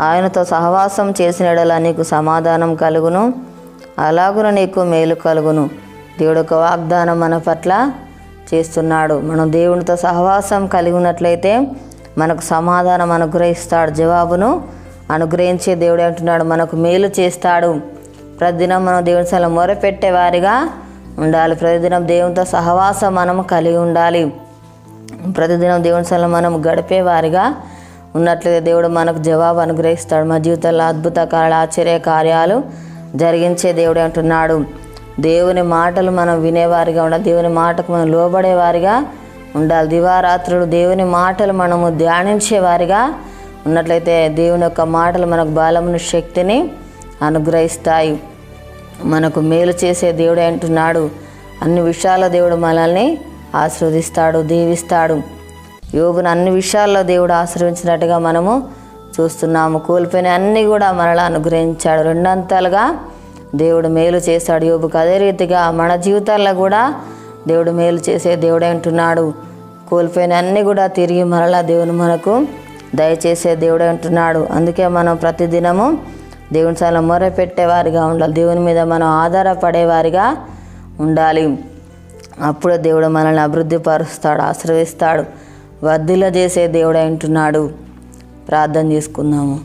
ఆయనతో సహవాసం చేసినడల నీకు సమాధానం కలుగును అలాగున నీకు మేలు కలుగును. దేవుడు ఒక వాగ్దానం మన పట్ల చేస్తున్నాడు. మనం దేవునితో సహవాసం కలిగి ఉన్నట్లయితే మనకు సమాధానం అనుగ్రహిస్తాడు. జవాబును అనుగ్రహించే దేవుడు అంటున్నాడు. మనకు మేలు చేస్తాడు. ప్రతిదినం మనం దేవుని సల మొరపెట్టే వారిగా ఉండాలి. ప్రతిదినం దేవునితో సహవాసం మనం కలిగి ఉండాలి. ప్రతిదినం దేవుని సల మనం గడిపే ఉన్నట్లుగా ఉన్నట్లయితే దేవుడు మనకు జవాబు అనుగ్రహిస్తాడు. మా జీవితంలో అద్భుత కార్యాలు ఆశ్చర్య కార్యాలు జరిగించే దేవుడు అంటున్నాడు. దేవుని మాటలు మనం వినేవారిగా ఉండాలి. దేవుని మాటకు మనం లోబడేవారిగా ఉండాలి. దివారాత్రులు దేవుని మాటలు మనము ధ్యానించేవారిగా ఉన్నట్లయితే దేవుని యొక్క మాటలు మనకు బలమును శక్తిని అనుగ్రహిస్తాయి. మనకు మేలు చేసే దేవుడు అంటున్నాడు. అన్ని విషయాల దేవుడు మనల్ని ఆశీర్వదిస్తాడు దీవిస్తాడు. యోగును అన్ని విషయాల్లో దేవుడు ఆశ్రయించినట్టుగా మనము చూస్తున్నాము. కోల్పోయిన అన్ని కూడా మరలా అనుగ్రహించాడు. రెండంతలుగా దేవుడు మేలు చేశాడు. యోగుకు అదే రీతిగా మన జీవితాల్లో కూడా దేవుడు మేలు చేసే దేవుడే అంటున్నాడు. కోల్పోయిన అన్ని కూడా తిరిగి మరలా దేవుని మనకు దయచేసే దేవుడే అంటున్నాడు. అందుకే మనం ప్రతిదినము దేవుని చాలా మొరపెట్టేవారిగా ఉండాలి. దేవుని మీద మనం ఆధారపడేవారిగా ఉండాలి. అప్పుడే దేవుడు మనల్ని అభివృద్ధి పరుస్తాడు ఆశ్రయిస్తాడు వర్ధిల చేసే దేవుడు అంటున్నాడు ప్రార్థన చేసుకుందాము.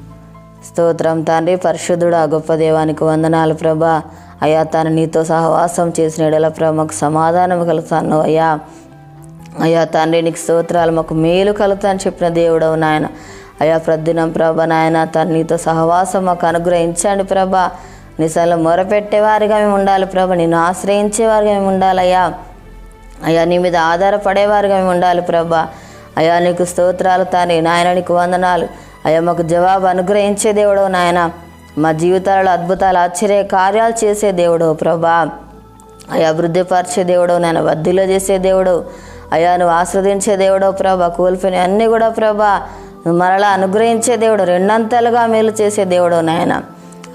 స్తోత్రం తండ్రి పరిశుద్ధుడు ఆ గొప్ప దేవానికి వందనాలు ప్రభా. అయ్యా తను నీతో సహవాసం చేసిన ఎడల ప్రభ మాకు సమాధానం కలుగుతాను అయ్యా. అయ్యా తండ్రి నీకు స్తోత్రాలు మాకు మేలు కలుగుతాను చెప్పిన దేవుడవు నాయన. అయ్యా ప్రద్దినం ప్రభ నాయన తను నీతో సహవాసం మాకు అనుగ్రహించండి ప్రభ. నిజంలో మొరపెట్టేవారిగా మేము ఉండాలి ప్రభ. నిన్ను ఆశ్రయించేవారిగా మేము ఉండాలయ్యా. అయ్యా నీ మీద ఆధారపడేవారుగా మేము ఉండాలి ప్రభా. అయ్యా నీకు స్తోత్రాలు తాని నాయన నీకు వందనాలు. అయ్యా మాకు జవాబు అనుగ్రహించే దేవుడో నాయన. మా జీవితాలలో అద్భుతాలు ఆశ్చర్య కార్యాలు చేసే దేవుడో ప్రభా. అయ్యా అభివృద్ధిపరిచే దేవుడు నాయన వద్దిలో చేసే దేవుడు అయ్యా నువ్వు ఆస్వాదించే దేవుడో ప్రభా. కోల్పోయిన అన్నీ కూడా ప్రభా మరలా అనుగ్రహించే దేవుడు రెండంతలుగా మేలు చేసే దేవుడు నాయన.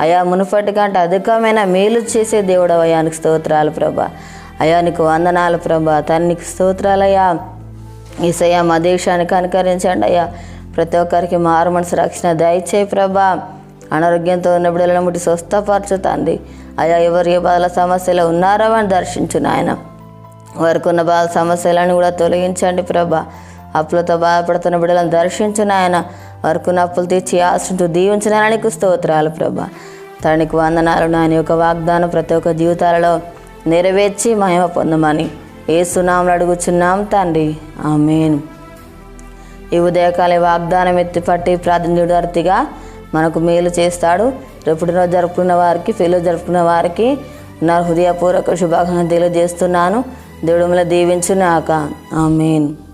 అయా మునుపటి కంటే అధికమైన మేలు చేసే దేవుడు అయ్యానికి స్తోత్రాలు ప్రభా. అయ్యా వందనాలు ప్రభా. తననికి స్తోత్రాలయ్యా. ఈసయ్యా మా దేశానికి అనుకరించండి అయ్యా. ప్రతి ఒక్కరికి మారు మనసు రక్షణ దయచేయి ప్రభా. అనారోగ్యంతో ఉన్న బిడ్డలను ముట్టి స్వస్థపరచుతండి అయ్యా ఎవరు ఏ బాధల సమస్యలు ఉన్నారో అని దర్శించు నాయన. వారికి ఉన్న బాధ సమస్యలను కూడా తొలగించండి ప్రభా. అప్పులతో బాధపడుతున్న బిడ్డలను దర్శించు నాయన. వారికి ఉన్న అప్పులు తీర్చి ఆశ్రయించు దీవించిన స్తోత్రాలు ప్రభా. తనకి వందనాలు నాయన. యొక్క వాగ్దానం ప్రతి ఒక్క జీవితాలలో నెరవేర్చి మహిమ పొందమని ఏ అడుగుచున్నాం తండ్రి. ఆమెన్. ఈ ఉదయకాల వాగ్దానం ఎత్తిపట్టి ప్రార్థనయుడార్తిగా మనకు మేలు చేస్తాడు. రేపుడునో జరుపుకున్న వారికి ఫీలో జరుపుకున్న వారికి నా హృదయపూర్వక శుభాకాంక్షలు తెలియజేస్తున్నాను. దేవుడు మిమ్మల్ని దీవించునాక. ఆమెను.